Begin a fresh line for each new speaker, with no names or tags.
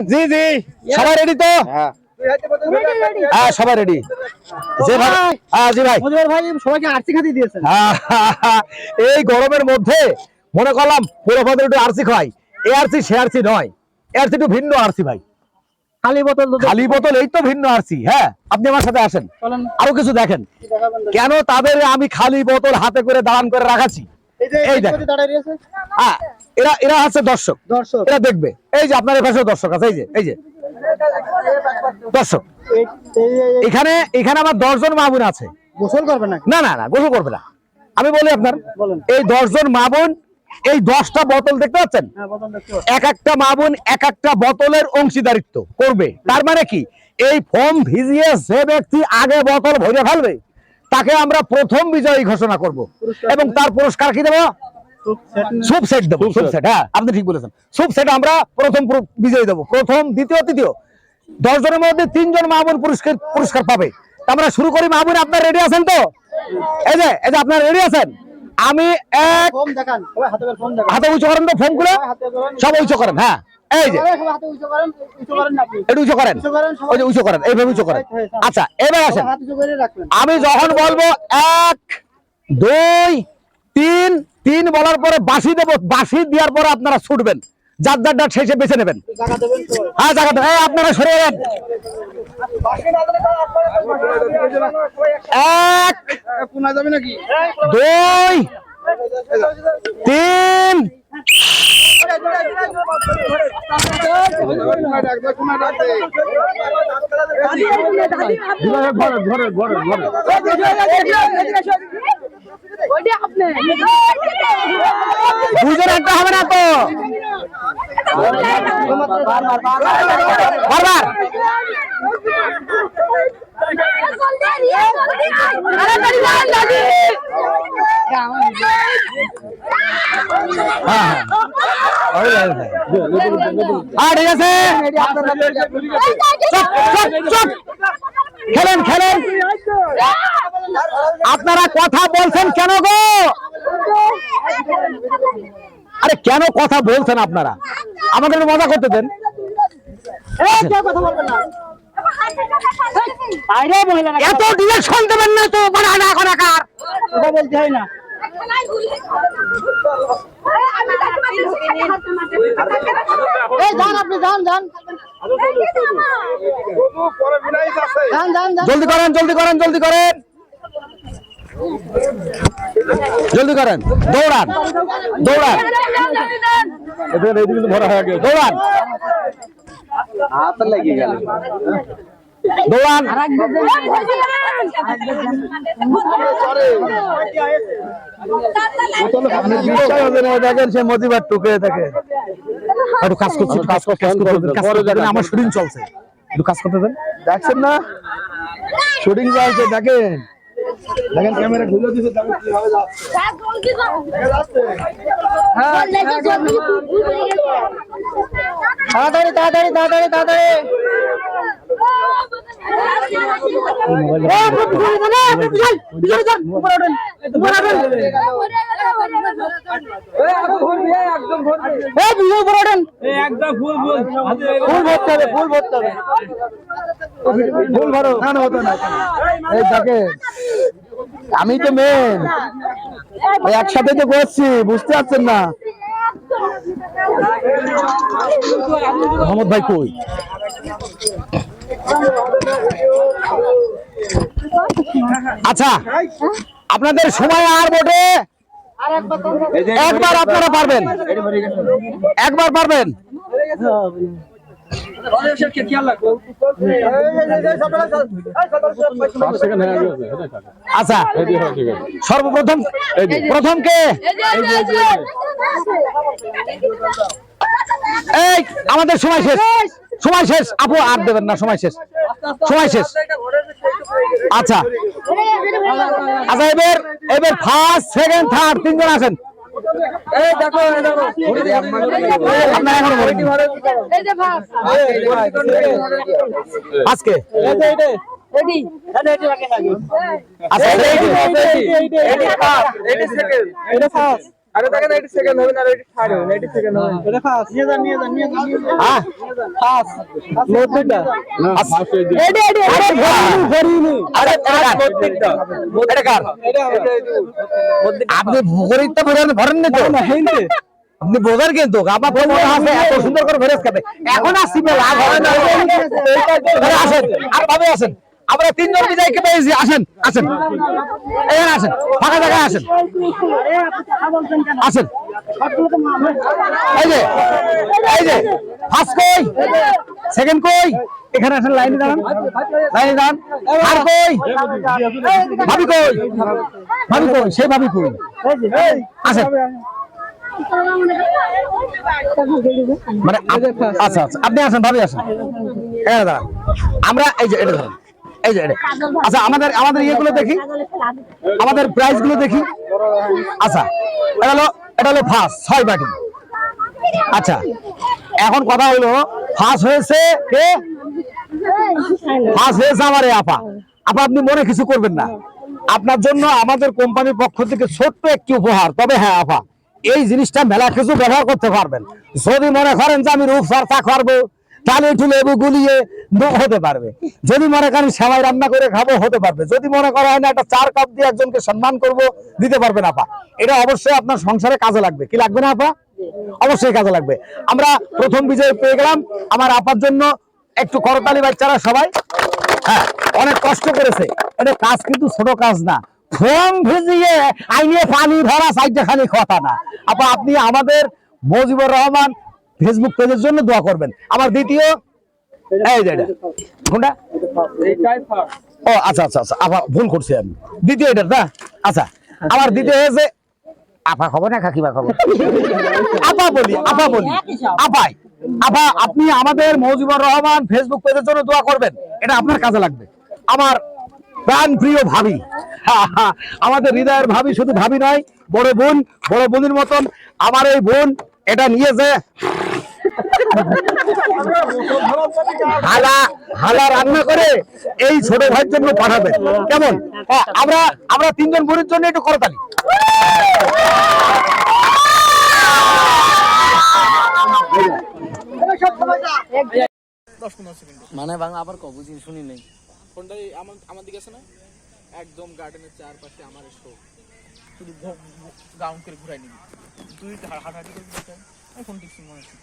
জি জি। সবাই রেডি তো? হ্যাঁ। সবাই রেডি যে ভাই। হ্যাঁ জি ভাই।
ভাই সবাইকে আর্থিক খাতি দিয়েছেন।
এই গরমের মধ্যে মনে করলাম পুরো পদের একটু আরসি খাই। এ আরসি সে আরসি নয়। এ আরসি একটু ভিন্ন আরসি ভাই।
খালি বোতল
খালি বোতল এই তো ভিন্ন আরসি। হ্যাঁ আপনি আমার সাথে আসেন।
চলেন।
আরও কিছু দেখেন। কেন তাদের আমি খালি বোতল হাতে করে দাঁড়ান করে রাখাছি
এই যে
এই
এই
দেখেন।
দাঁড়িয়ে রয়েছে?
এরা এরা হচ্ছে দর্শক।
দর্শক।
এরা দেখবে। এই যে আপনার এপাশেও দর্শক আছে এই যে এই যে। দর্শক
এই- এই- এই- এই-
এখানে এখানে আমার দশজন মামুন আছে।
গোসল করবে না
না না না গোসল করবে না। আমি বলি আপনার এই দশজন মামুন এই দশটা বোতল দেখতে পাচ্ছেন?
হ্যাঁ।
এক একটা মামুন এক একটা বোতলের অংশীদারিত্ব করবে। তার মানে কি? এই ফর্ম ভিজিয়ে যে ব্যক্তি আগে বোতল ভরে ফেলবে তাকে আমরা প্রথম বিজয়ী ঘোষণা করব। এবং তার পুরস্কার কি দেবো?
খুব set না।
সুপ সেট দেবো সুপ সেট। হ্যাঁ আপনি ঠিক বলেছেন। সুপ সেট আমরা প্রথম বিজয়ী দেবো। প্রথম দ্বিতীয় তৃতীয়। দশ জনের মধ্যে তিনজন মাহবুন পুরস্কার পুরস্কার পাবে। আমরা শুরু করি মাহবুন আপনার রেডি আছেন তো? এই যে এই যে আপনার রেডি আছেন? আমি এক
ফোন হাতে
উঁচু করেন তো ফোন করে সব উঁচু করেন হ্যাঁ। এই যে একটু উঁচু করেন। ওই যে উঁচু করেন, এইভাবে উঁচু করেন। আচ্ছা এবার আসেন। আমি যখন বলব এক, দুই, তিন তিন বলার পরে বাঁশি দেবো, বাঁশি দেওয়ার পরে আপনারা ছুটবেন। যার যার ডাক শেষে বেছে নেবেন।
জায়গা দেবেন।
হ্যাঁ জায়গাটা এই, আপনারা সরে যান। এক
কোনা যাবে
ওইটা আপনি
একটা হবে না তো বারবার হ্যাঁ হ্যাঁ হ্যাঁ ঠিক আছে খেলেন খেলেন। আপনারা কথা বলছেন কেন গো আরে কেন কথা বলছেন আপনারা আমাদের মজা করতে দেন
কথা বলবেন না
এত ডিরেকশন দেবেন না তো মানে আনা করাকার
কথা বলতে হয় না। এই যান আপনি যান যান। যান যান যান।
জলদি করেন জলদি করেন জলদি করেন। জলদি করেন দৌড়ান দৌড়ান। ভরা হয়ে গেল দৌড়ান। দৌড়ান দেখেন সে মজিবার টুকে থাকে একটু কাজ করছি কাজ করছি। কাজ করতে দেন, কাজ করতে দেন, আমার শুটিং চলছে। একটু কাজ করতে দেন।
দেখছেন না? শুটিং চলছে দেখেন। দেখেন ক্যামেরা ঘুরে দিছে দেখেন কীভাবে যাচ্ছে।
তাড়াতাড়ি তাড়াতাড়ি তাড়াতাড়ি তাড়াতাড়ি।
আমি তো মেন একসাথে তো করছি বুঝতে পারছেন না।
মোহাম্মদ ভাই কই? আচ্ছা আপনাদের সময় আর বটে। একবার আপনারা পারবেন। একবার পারবেন। আচ্ছা সর্বপ্রথম, প্রথম কে? এই, আমাদের সময় শেষ। সময় শেষ আপু আর দেবেন না সময় শেষ সময় শেষ আচ্ছা আচ্ছা এবার এবার ফার্স্ট সেকেন্ড থার্ড তিনজন আছেন। আজকে আচ্ছা
আরে দেখেন এটি সেকেন্ড হবে না আর এটি থার্ড হবে এটি সেকেন্ড হবে এটা ফার্স্ট নিয়ে যান নিয়ে যান নিয়ে যান
হ্যাঁ
ফার্স্ট
এডি এডি আরে
নব্বইটা
এটা কার
এটা এটা
আপনি ভরিতে ভরেন ভরেন না তো আপনি বোঝার কিন্তু মনে আছে এত সুন্দর করে ভেরেস খাবে এখন আসছি মেলা ঘরে না আসেন আর ভাবে আসেন আমরা তিনজন বিজয়কে পেয়েছি আসেন আসেন। এখানে আসেন। ফাঁকা জায়গায় আসেন। আসেন। এই যে এই যে ফার্স্ট কই? সেকেন্ড কই? এখানে আসেন, লাইনে দাঁড়ান। লাইনে দাঁড়ান। আর কই? ভাবি কই? ভাবি কই? সেই ভাবি কই? আসেন। মানে আচ্ছা আচ্ছা। আপনি আসেন, ভাবি আসেন। এখানে দাঁড়ান। আমরা এই যে, এটা ধরেন। এই যে আচ্ছা আমাদের আমাদের ইয়েগুলো দেখি। আমাদের প্রাইসগুলো দেখি। আচ্ছা এটা হলো এটা হলো ফার্স্ট ছয় বাটি। আচ্ছা এখন কথা হলো ফার্স্ট হয়েছে কে? ফার্স্ট হয়েছে আমার এই আপা। আপা, আপনি মনে কিছু করবেন না। আপনার জন্য আমাদের কোম্পানির পক্ষ থেকে ছোট্ট একটি উপহার। তবে হ্যাঁ আপা, এই জিনিসটা মেলা কিছু ব্যবহার করতে পারবেন। যদি মনে করেন যে আমি রূপ সার চা খাব একটু লেবু গুলিয়ে হতে পারবে। যদি মনে করেন সেমাই রান্না করে খাব, হতে পারবে। যদি মনে করা হয় না, একটা চার কাপ দিয়ে একজনকে সম্মান করব, দিতে পারবেন আপা। এটা অবশ্যই আপনার সংসারে কাজে লাগবে। কি লাগবে না আপা? অবশ্যই কাজে লাগবে। আমরা প্রথম বিজয় পেয়ে গেলাম। আমার আপার জন্য একটু করতালি বাচ্চারা সবাই। হ্যাঁ অনেক কষ্ট করেছে। এটা কাজ কিন্তু ছোট কাজ না। ফোন ভিজিয়ে আইনে পানি ভরা সাইডে খালি কথা না। আপা, আপনি আমাদের মজিবুর রহমান ফেসবুক পেজের জন্য দোয়া করবেন। আমার দ্বিতীয়, এই যে এটা, কোনটা? ও আচ্ছা আচ্ছা আচ্ছা ভুল করছি আমি। দ্বিতীয় এটা না? আচ্ছা আমার দ্বিতীয় হয়েছে, আপা না কাকিমা খবর? আপা বলি আপা বলি, আপাই, আপা, আপনি আমাদের মজিবুর রহমান ফেসবুক পেজের জন্য দোয়া করবেন, এটা আপনার কাজে লাগবে। আমার প্রাণ প্রিয় ভাবি, আমাদের হৃদয়ের ভাবি শুধু ভাবি নয়, বড় বোন, বড় বোনের মতন, আমার এই বোন, এটা নিয়েছে হালা হালা রান্না করে এই ছোট ভাইয়ের জন্য পাঠাবেন কেমন? হ্যাঁ, আমরা আমরা তিনজন বোনের জন্য একটু করতালি।
মানে বাংলা আবার কব বুঝি শুনি নাই।
ফোনটা আমার আমার দিকে আছে না? একদম গার্ডেনের চারপাশে আমার শো শুধু গাউন্ড করে ঘুরাই নিবি। তুই হাঁটাহাঁটি করবি ফোন টিপসি মনে হচ্ছে।